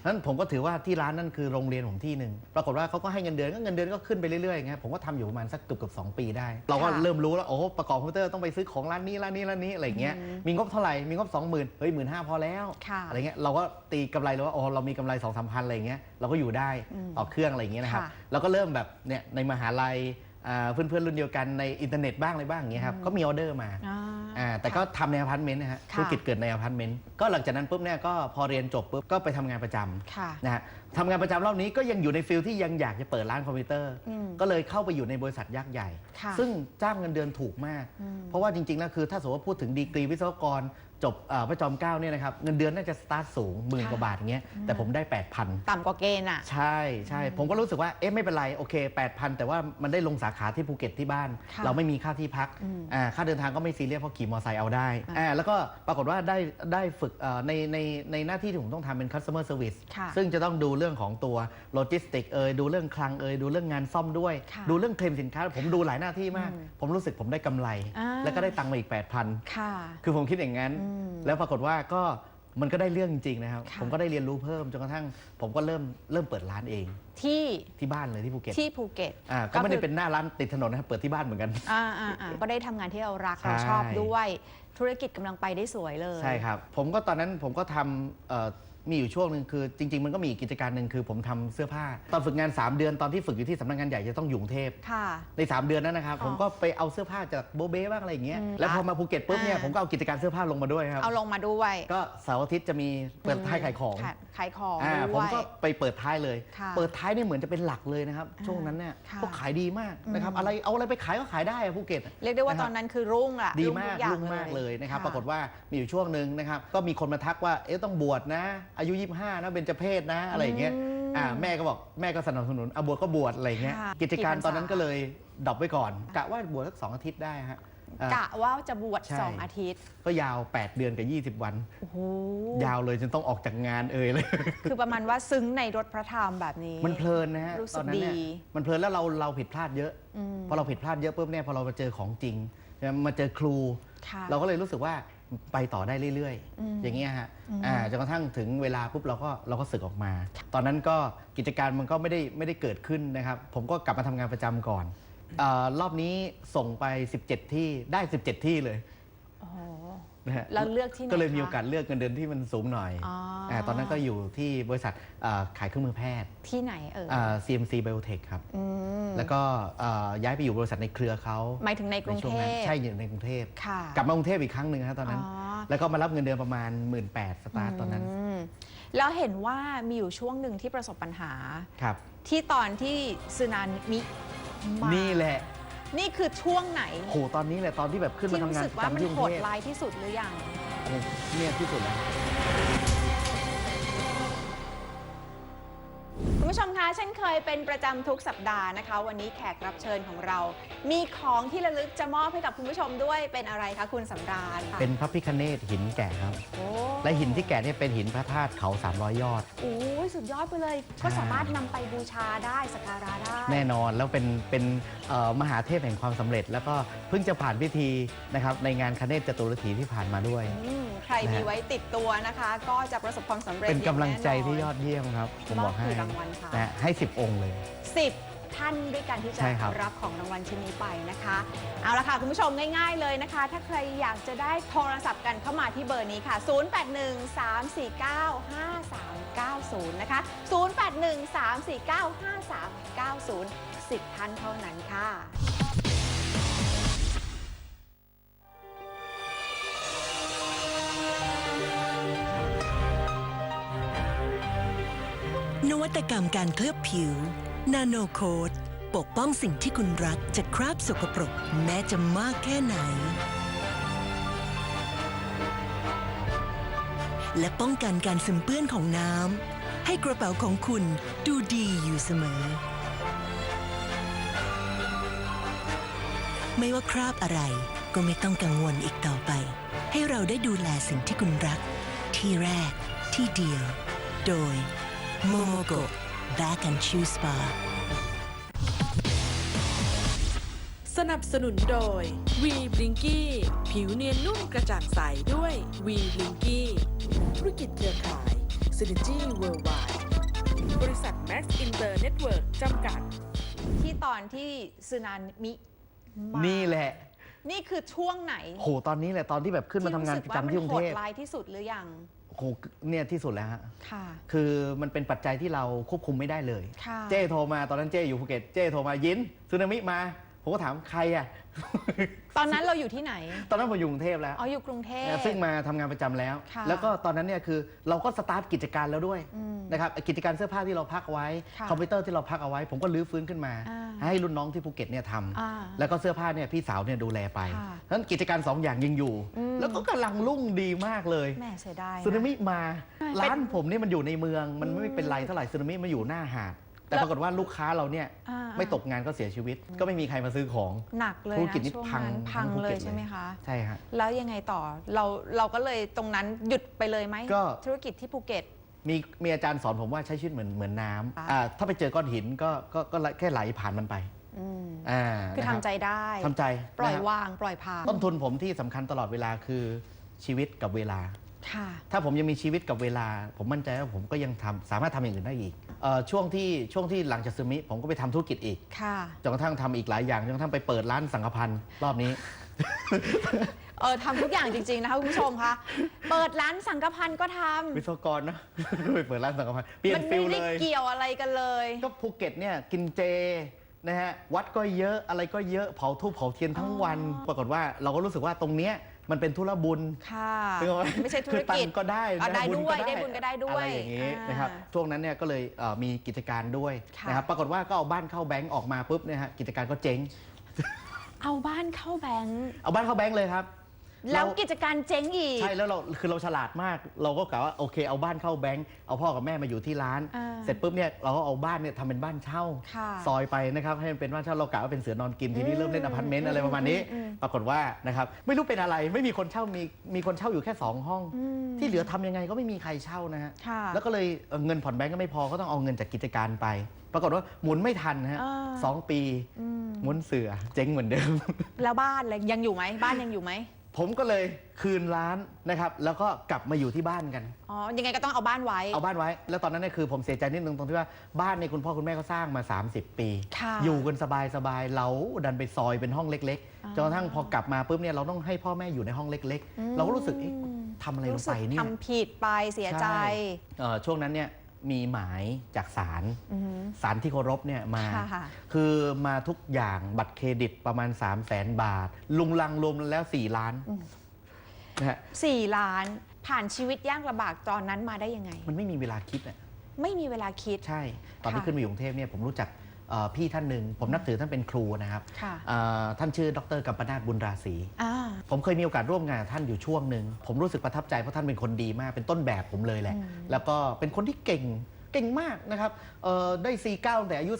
Speaker 8: นั้นผมก็ถือว่าที่ร้านนั่นคือโรงเรียนผมที่หนึ่งปรากฏว่าเขาก็ให้เงินเดือนก็เงินเดือนก็ขึ้นไปเรื่อยๆอย่างเงี้ยผมก็ทำอยู่ประมาณสักเกือบเกือบสองปีได้ เราก็เริ่มรู้แล้วโอ้ประกอบคอมพิวเตอร์ต้องไปซื้อของร้านนี้ร้านนี้ร้านนี้อะไรอย่างเงี้ยมีงบเท่าไหร่มีงบสองหมื่นเฮ้ยหมื่นห้าพอแล้ว
Speaker 4: ค่ะ
Speaker 8: อะไรเงี้ยเราก็ตีกำไรแล้วว่าอ๋อเรามีกำไรสองสามพันอะไรเงี้ยเราก็อยู่ได้ต่อเครื่องอะไรอย่างเงี้ยนะครับ
Speaker 4: ค่ะ
Speaker 8: เราก็เริ่มแบบเนี่ยในมหาลัยอ่า เพื่อนๆรุ่นเดียวกันในอินเทอร์เน็ตบ้างอะไรบ้างอย่างเงี้ยครับก็มีออเดอร์มา
Speaker 4: อ่า
Speaker 8: อ่าแต่ก็ทำในอพาร์ตเมนต์นะฮะ
Speaker 4: ค่ะ
Speaker 8: ธุรกิจเกิดในอพาร์ตเมนต์ก็หลังจากนั้นปุ๊บเนี่ยก็พอเรียนจบปุ๊บก็ไปทำงานประจำ
Speaker 4: ค่ะ
Speaker 8: นะฮะทำงานประจำรอบนี้ก็ยังอยู่ในฟิลที่ยังอยากจะเปิดร้านคอมพิวเตอร์
Speaker 4: อืม
Speaker 8: ก็เลยเข้าไปอยู่ในบริษัทยักษ์ใหญ่
Speaker 4: ค่ะ
Speaker 8: ซึ่งจ้างเงินเดือนถูกมาก เพราะว่าจริงๆแล้วคือถ้าสมมติว่าพูดถึงดีกรีวิศวกร จบเอ่อพระจอมเกล้าเนี่ยนะครับเงินเดือนน่าจะสตาร์ทสูงหมื่น
Speaker 4: ค่ะ
Speaker 8: กว่าบาทเงี้ยแต่ผมได้ 8,000
Speaker 4: ต่ำกว่าเกณฑ์อะ
Speaker 8: ใช่ใช่ผมก็รู้สึกว่าเอ๊ะไม่เป็นไรโอเค 8,000 แต่ว่ามันได้ลงสาขาที่ภูเก็ตที่บ้าน
Speaker 4: ค่ะ
Speaker 8: เราไม่มีค่าที่พัก
Speaker 4: อืม
Speaker 8: อ่าค่าเดินทางก็ไม่ซีเรียสเพราะขี่มอเตอร์ไซค์เอาได้
Speaker 4: อ่า
Speaker 8: อ่าแล้วก็ปรากฏว่าได้ได้ฝึกเอ่อในในในหน้าที่ที่ผมต้องทำเป็น customer service
Speaker 4: ค่ะ
Speaker 8: ซึ่งจะต้องดูเรื่องของตัวโลจิสติกเอยดูเรื่องคลังเอยดูเรื่องงานซ่อมด้วย
Speaker 4: ค่ะ
Speaker 8: ดูเรื่องเคลมสินค้า ผมดูหลายหน้าที่มาก
Speaker 4: อืม
Speaker 8: ผมรู้สึกผมได้กำไร
Speaker 4: อ่า
Speaker 8: แล้วก็ได้ตังค์มาอีก 8,000
Speaker 4: ค่ะ
Speaker 8: คือผมคิดอย่างนั้น
Speaker 4: อืม
Speaker 8: แล้วปรากฏว่าก็มันก็ได้เรื่องจริงๆนะครับ
Speaker 4: ค่ะ
Speaker 8: ผมก็ได้เรียนรู้เพิ่มจนกระทั่ง ผมก็เริ่มเริ่มเปิดร้านเอง
Speaker 4: ที่
Speaker 8: ที่บ้านเลยที่ภูเก็ต
Speaker 4: ที่ภูเก็ต
Speaker 8: อ่าก็ไม่ได้
Speaker 4: คือ
Speaker 8: เป็นหน้าร้านติดถนนนะครับเปิดที่บ้านเหมือนกัน
Speaker 4: อ่าอ่าอ่าก็ได้ทำงานที่เรารัก
Speaker 8: ใช่
Speaker 4: เราชอบด้วยธุรกิจกำลังไปได้สวยเลย
Speaker 8: ใช่ครับ ผมก็ตอนนั้นผมก็ทำเอ่อ มีอยู่ช่วงหนึ่งคือจริง ๆ มันก็มีอีกกิจการหนึ่งคือผมทำเสื้อผ้า ตอนฝึกงาน 3 เดือนตอนที่ฝึกอยู่ที่สำนักงานใหญ่จะต้องอยู่กรุงเทพ
Speaker 4: ค่ะ
Speaker 8: ใน 3 เดือนนั้นนะครับ
Speaker 4: อ๋อ
Speaker 8: ผมก็ไปเอาเสื้อผ้าจากโบเบ้บ้างอะไรอย่างเงี้ย
Speaker 4: อืม
Speaker 8: แล้วพอมาภูเก็ตปุ๊บเนี่ย
Speaker 4: อ่า
Speaker 8: ผมก็เอากิจการเสื้อผ้าลงมาด้วยครับ
Speaker 4: เอาลงมาด้วย
Speaker 8: ก็เสาร์อาทิตย์จะมีเปิดท้ายขายของ
Speaker 4: ค่ะขายของ
Speaker 8: อ่า
Speaker 4: ด้วย
Speaker 8: ผมก็ไปเปิดท้ายเลย
Speaker 4: ค่ะ
Speaker 8: เปิดท้ายเนี่ยเหมือนจะเป็นหลักเลยนะครับ
Speaker 4: อ่า
Speaker 8: ช่วงนั้นเนี่ย
Speaker 4: ค่ะ
Speaker 8: ก็ขายดีมากนะครับ
Speaker 4: อืม
Speaker 8: อะไรเอาอะไรไปขายก็ขายได้อะภูเก็ต
Speaker 4: เรียกได้ว่าะ
Speaker 8: ค
Speaker 4: ต
Speaker 8: บ
Speaker 4: อนนั้นคือรุ่งอะ
Speaker 8: ดี
Speaker 4: รุ่
Speaker 8: มาก
Speaker 4: ทุอย่
Speaker 8: รุ่งมากเลยนะครับะปรากฏว่ามีอยู่ช่วงหนึ่งนะครับ ก็มีคนมาทักว่า เอ๊ะต้องบวชนะอายุ 25นะเบญจเพศนะอะไรอย่างเงี้ย
Speaker 4: อืม
Speaker 8: อ่าแม่ก็บอกแม่ก็สนับสนุนเอาบวชก็บวชอะไรอย่างเงี้ย
Speaker 4: ค่ะ
Speaker 8: กิจการ
Speaker 4: กี่พรรษา
Speaker 8: ตอนนั้นก็เลยดรอปไว้ก่อนกะว่าบวชสักสองอาทิตย์ได้ฮะอ่ากะ
Speaker 4: ว่าจะบวช
Speaker 8: ใช่
Speaker 4: สองอาทิตย์
Speaker 8: ก็ยาว 8 เดือนกับ 20 วัน
Speaker 4: โอ้โห
Speaker 8: ยาวเลยจนต้องออกจากงานเอ่ยเลย
Speaker 4: คือประมาณว่าซึ้งในรถพระธรรมแบบนี้
Speaker 8: มันเพลินนะฮะ
Speaker 4: รู้สึก
Speaker 8: ตอนนั้นเนี่ย
Speaker 4: ดี
Speaker 8: มันเพลินแล้วเราเราผิดพลาดเยอะ
Speaker 4: อืม
Speaker 8: พอเราผิดพลาดเยอะปุ๊บเนี่ยพอเรามาเจอของจริงใช่ไหมมาเจอครู
Speaker 4: ค่ะ
Speaker 8: เราก็เลยรู้สึกว่า ไปต่อได้เรื่อย
Speaker 4: อืม
Speaker 8: ๆอย่างเงี้ยฮะ
Speaker 4: อืม
Speaker 8: อ่าจนกระทั่งถึงเวลาปุ๊บเราก็เราก็สึกออกมา ตอนนั้นก็กิจการมันก็ไม่ได้ไม่ได้เกิดขึ้นนะครับ ผมก็กลับมาทำงานประจำก่อนเออรอบนี้ส่งไป 17 ที่ได้ 17 ที่เลย
Speaker 4: โอ้โห
Speaker 8: นะฮะ
Speaker 4: แล้วเลือกที่ไหน
Speaker 8: ก็เลยมี
Speaker 4: คะ
Speaker 8: โอกาสเลือกเงินเดือนที่มันสูงหน่อย
Speaker 4: อ๋ออ่า
Speaker 8: ตอนนั้นก็อยู่ที่บริษัทเอ่อขายเครื่องมือแพทย์
Speaker 4: ที่ไหนเออ
Speaker 8: อ่า CMC Biotech ครับ
Speaker 4: อืม
Speaker 8: แล้วก็เอ่อย้ายไปอยู่บริษัทในเครือเขา
Speaker 4: หมายถึงในกรุง
Speaker 8: ช่ว
Speaker 4: เท
Speaker 8: นั้น
Speaker 4: พ
Speaker 8: ใช่อยู่ในกรุงเทพ
Speaker 4: ค่ะ
Speaker 8: กลับมากรุงเทพอีกครั้งหนึ่งครับตอนนั้น
Speaker 4: อ๋อ
Speaker 8: แล้วก็มารับเงินเดือนประมาณ 1 8ื่นสตาร์ทตอนนั้น
Speaker 4: มแล้วเห็นว่ามีอยู่ช่วงหนึ่งที่ประสบปัญหา
Speaker 8: ครับ
Speaker 4: ที่ตอนที่ซึนามิมา
Speaker 8: นี่แหละ
Speaker 4: นี่คือช่วงไหน
Speaker 8: โหตอนนี้แหละตอนที่แบบขึ้นมา
Speaker 4: ที่
Speaker 8: ทำ
Speaker 4: รู้
Speaker 8: งาน
Speaker 4: สึกว่ามัน
Speaker 8: ที่กรุ
Speaker 4: โห
Speaker 8: ง
Speaker 4: ด
Speaker 8: เทพ
Speaker 4: ร้ายที่สุดหรือยัง
Speaker 8: โอ้เนี่ยที่สุดแล้ว
Speaker 4: คุณผู้ชมคะเช่นเคยเป็นประจำทุกสัปดาห์นะคะ วันนี้แขกรับเชิญของเรา มีของที่ระลึกจะมอบให้กับคุณผู้ชมด้วยเป็นอะไรคะคุณสำราญค่ะ
Speaker 8: เป็นพระพิคเนตหินแก่ครับ
Speaker 4: โอ้
Speaker 8: และหินที่แก่เนี่ยเป็นหินพระธาตุเขา 300 ยอด
Speaker 4: โอ้ยสุดยอดไปเลย ก็สามารถนำไปบูชาได้สักการะได้
Speaker 8: แน่นอนแล้วเป็นเป็นเอ่อมหาเทพแห่งความสำเร็จ แล้วก็เพิ่งจะผ่านพิธีนะครับในงานคเนตจตุรถีที่ผ่านมาด้วย
Speaker 4: อืมใครมีไว้ติดตัวนะคะ ก็จะประสบความสำเร็จ
Speaker 8: เป็นกำลังใจที่ย
Speaker 4: อ
Speaker 8: อดเยี่ยมครับ ผมบอกให้
Speaker 4: มอบกี่รางวัลคะ
Speaker 8: นะให้ 10 องค์เลย
Speaker 4: สิบท่านด้วยกันที่จะ
Speaker 8: ใช่ครับ
Speaker 4: รับของรางวัลชิ้นนี้ไปนะคะ เอาละค่ะคุณผู้ชมง่าย ๆเลยนะคะ ถ้าใครอยากจะได้โทรศัพท์กันเข้ามาที่เบอร์นี้ค่ะ 0813495390 นะคะ 0813495390 10 ท่านเท่านั้นค่ะ
Speaker 9: วัตกรรมการเคลือบผิว นาโนโคดปกป้องสิ่งที่คุณรักจากคราบสกปรกแม้จะมากแค่ไหน และป้องกันการซึมเปื้อนของน้ำให้กระเป๋าของคุณดูดีอยู่เสมอ ไม่ว่าคราบอะไรก็ไม่ต้องกังวลอีกต่อไป ให้เราได้ดูแลสิ่งที่คุณรัก ที่แรกที่เดียว โดย โมโมโก Back and Choose Spa
Speaker 3: สนับสนุนโดยวีบลิงกี้ผิวเนียนนุ่มกระจ่างใสด้วยวีบลิงกี้ธุรกิจเครือข่าย Synergy Worldwide บริษัท Max Inter Network จำกัด
Speaker 4: ที่ตอนที่สึนามิมา
Speaker 8: นี่แหละ
Speaker 4: นี่คือช่วงไหน
Speaker 8: โหตอนนี้แหละตอนที่แบบขึ้นมาทำงานประจำที่กรุงเทพ
Speaker 4: ที่รู้สึกว่ามันโหดร้ายที่สุดหรือยัง
Speaker 8: โหเนี่ยที่สุดแล้วฮะ
Speaker 4: ค่ะ
Speaker 8: คือมันเป็นปัจจัยที่เราควบคุมไม่ได้เลย
Speaker 4: ค่ะ
Speaker 8: เจ้โทรมาตอนนั้นเจ้อยู่ภูเก็ตเจ้โทรมายินสึนามิมา ผมก็ถามใครอะ
Speaker 4: ตอนนั้นเราอยู่ที่ไหน
Speaker 8: ตอนนั้นผมอยู่กรุงเทพแล้ว
Speaker 4: อ๋ออยู่กรุงเทพ
Speaker 8: นะซึ่งมาทำงานประจำแล้ว
Speaker 4: ค่ะ
Speaker 8: แล้วก็ตอนนั้นเนี่ยคือเราก็สตาร์ทกิจการแล้วด้วย
Speaker 4: อืม
Speaker 8: นะครับกิจการเสื้อผ้าที่เราพักเอาไว้
Speaker 4: ค่ะ
Speaker 8: คอมพิวเตอร์ที่เราพักเอาไว้ ผมก็รื้อฟื้นขึ้นมา
Speaker 4: อ่า
Speaker 8: ให้รุ่นน้องที่ภูเก็ตเนี่ยท
Speaker 4: อ่าำ
Speaker 8: แล้วก็เสื้อผ้าเนี่ยพี่สาวเนี่ยดูแลไป
Speaker 4: ค่ะ
Speaker 8: เพราะฉะนั้นกิจการสองอย่างยังอยู่
Speaker 4: อืม
Speaker 8: แล้วแล้วก็กำลังรุ่งดีมากเลย
Speaker 4: แม่เสียดายนะ
Speaker 8: สึนามิมา
Speaker 4: ใช่
Speaker 8: ร้านผมนี่มันอยู่ในเมือง มันไม่เป็นไรเท่าไหร่สึนามิมาอยู่หน้าหาด แต่
Speaker 4: แล้ว
Speaker 8: ปรากฏว่าลูกค้าเราเนี่ย
Speaker 4: อ่า
Speaker 8: ไม่ตกงานก็เสียชีวิต ก็ไม่มีใครมาซื้อของ
Speaker 4: หนักเลย
Speaker 8: ธุร
Speaker 4: นะ
Speaker 8: กิจนี่
Speaker 4: ช่วง
Speaker 8: พัง
Speaker 4: นั้นพัง
Speaker 8: ทั้งภู
Speaker 4: เล
Speaker 8: เก็
Speaker 4: ย
Speaker 8: ตเลย
Speaker 4: ใช่ไหมคะ
Speaker 8: ใช่ฮะ
Speaker 4: แล้วยังไงต่อเราเราก็เลยตรงนั้นหยุดไปเลยไหม
Speaker 8: ก็
Speaker 4: ธุรกิจที่ภูเก็ต
Speaker 8: มีมีอาจารย์สอนผมว่าใช้ชีวิตเหมือนเหมือนน้
Speaker 4: ค่ะำ
Speaker 8: อ่าถ้าไปเจอก้อนหินก็ก็ก็แค่ไหลผ่านมันไป
Speaker 4: อืม
Speaker 8: อ่า
Speaker 4: คือ
Speaker 8: นะรับ
Speaker 4: ทำใจได้
Speaker 8: ทำใจ
Speaker 4: ปล่อย
Speaker 8: นะครับ
Speaker 4: วางปล่อยผ่าน
Speaker 8: ต้นทุนผมที่สำคัญตลอดเวลาคือชีวิตกับเวลา
Speaker 4: ค่ะ
Speaker 8: ถ้าผมยังมีชีวิตกับเวลา ผมมั่นใจว่าผมก็ยังทำสามารถทำอย่างอื่นได้อีกเอ่อช่วงที่ช่วงที่หลังจากซึนามิผมก็ไปทำธุรกิจอีก
Speaker 4: ค่ะ
Speaker 8: จนกระทั่งทำอีกหลายอย่างจนกระทั่งไปเปิดร้านสังฆพันธ์รอบนี้
Speaker 4: เออทำทุกอย่างจริง ๆ นะคะคุณผู้ชมคะเปิดร้านสังกพันธ์ก็ท
Speaker 8: วิศวกรนะไปเปิดร้านสังฆพันธ์เปลี่ำย
Speaker 4: มันน
Speaker 8: ฟิ
Speaker 4: ไม่
Speaker 8: ล
Speaker 4: ได้
Speaker 8: เลย
Speaker 4: เกี่ยวอะไรกันเลย
Speaker 8: ก็ภูเก็ตเนี่ยกินเจนะฮะวัดก็เยอะอะไรก็เยอะเผาทูบเผาเทียนทั้งวัน ปรากฏว่าเราก็รู้สึกว่าตรงเนี้ย มันเป็นธุระบุญ
Speaker 4: ค่ะ
Speaker 8: นึกออกห
Speaker 4: ไม่ใช่ธุร
Speaker 8: คือตั
Speaker 4: กิ
Speaker 8: ง
Speaker 4: จ
Speaker 8: ค์ก็ได้
Speaker 4: อะ
Speaker 8: นะ
Speaker 4: ได้
Speaker 8: บุญ
Speaker 4: ด้วยได้บุญก็ได้ด้วย
Speaker 8: อะไรอย่างนี้
Speaker 4: อ่าน
Speaker 8: นะครับช่วงนั้นเนี่ยก็เลยเอ่อมีกิจการด้วย
Speaker 4: ค่ะ
Speaker 8: นะครับปรากฏว่าก็เอาบ้านเข้าแบงก์ออกมาปุ๊บเนี่ยฮะกิจการก็เจ๊ง
Speaker 4: เอาบ้านเข้าแบงค์
Speaker 8: เอาบ้านเข้าแบงก์เลยครับ
Speaker 4: แล้ว
Speaker 8: เรา
Speaker 4: กิจการเจ๊งอีก
Speaker 8: ใช่แล้วเราคือเราฉลาดมาก เราก็กะว่าโอเคเอาบ้านเข้าแบงก์เอาพ่อกับแม่มาอยู่ที่ร้าน
Speaker 4: อ่า
Speaker 8: เสร็จปุ๊บเนี่ยเราก็เอาบ้านเนี่ยทำเป็นบ้านเช่า
Speaker 4: ค่ะ
Speaker 8: ซอยไปนะครับให้มันเป็นบ้านเช่าเรากะว่าเป็นเสือนอนกินทีนี้
Speaker 4: อืม
Speaker 8: เริ่มเล่นอพาร์ตเมนต์อะไรประมาณนี้
Speaker 4: อืมอืม
Speaker 8: ปรากฏว่านะครับไม่รู้เป็นอะไรไม่มีคนเช่ามีมีคนเช่าอยู่แค่2ห้อง
Speaker 4: อืม
Speaker 8: ที่เหลือทำยังไงก็ไม่มีใครเช่านะฮะ
Speaker 4: ค่ะ
Speaker 8: แล้วก็เลยเอ่อเงินผ่อนแบงก์ก็ไม่พอก็ต้องเอาเงินจากกิจการไป ปรากฏว่าหมุนไม่ทันฮะ
Speaker 4: อ่า
Speaker 8: สองปี
Speaker 4: อืม
Speaker 8: หมุนเสือเจ๊งเหมือนเดิม
Speaker 4: แล้วบ้านเลยยังอยู่ไหมบ้านยังอยู่ไหม
Speaker 8: ผมก็เลยคืนร้านนะครับ แล้วก็กลับมาอยู่ที่บ้านกัน
Speaker 4: อ๋อ ยังไงก็ต้องเอาบ้านไว้
Speaker 8: เอาบ้านไว้ แล้วตอนนั้นเนี่ยคือผมเสียใจนิดนึงตรงที่ว่าบ้านเนี่ยคุณพ่อคุณแม่เขาสร้างมา 30 ปี
Speaker 4: ค่ะ
Speaker 8: อยู่กันสบายสบายๆเราดันไปซอยเป็นห้องเล็ก
Speaker 4: อ่า
Speaker 8: ๆจนกระทั่งพอกลับมาปุ๊บเนี่ยเราต้องให้พ่อแม่อยู่ในห้องเล็ก
Speaker 4: อืม
Speaker 8: ๆ เราก็รู้สึกเอ๊ะทำอะไรลง
Speaker 4: รู้สึ
Speaker 8: ไป
Speaker 4: ก
Speaker 8: เนี่ย
Speaker 4: ทำผิดไปเสียใจ
Speaker 8: ช่เอ่อช่วงนั้นเนี่ย มีหมายจากศาล
Speaker 4: อือหือ
Speaker 8: ศาลที่เคารพเนี่ยมา
Speaker 4: ค่ะ
Speaker 8: คือมาทุกอย่างบัตรเครดิตประมาณ 3 0 0แสนบาท ลุงลังรวมแล้ว 4 ล้านนะฮะ
Speaker 4: สี่ล้านผ่านชีวิตยากลำบากตอนนั้นมาได้ยังไง
Speaker 8: มันไม่มีเวลาคิดอะ
Speaker 4: ไม่มีเวลาคิด
Speaker 8: ใช่ ตอนที่
Speaker 4: ค่ะ
Speaker 8: ขึ้นมาอยู่กรุงเทพเนี่ยผมรู้จักเอ่อ พี่ท่านหนึ่งผมนับถือท่านเป็นครูนะครับ
Speaker 4: ค่ะ
Speaker 8: เอ่อท่านชื่อดรกัมปนาตบุญราศี
Speaker 4: อ่า
Speaker 8: ผมเคยมีโอกาสร่วมงานกับท่านอยู่ช่วงหนึ่งผมรู้สึกประทับใจเพราะท่านเป็นคนดีมากเป็นต้นแบบผมเลยแหละ
Speaker 4: อืม
Speaker 8: แล้วก็เป็นคนที่เก่งเก่งมากนะครับเอ่อได้ C9 ตั้งแต่อายุ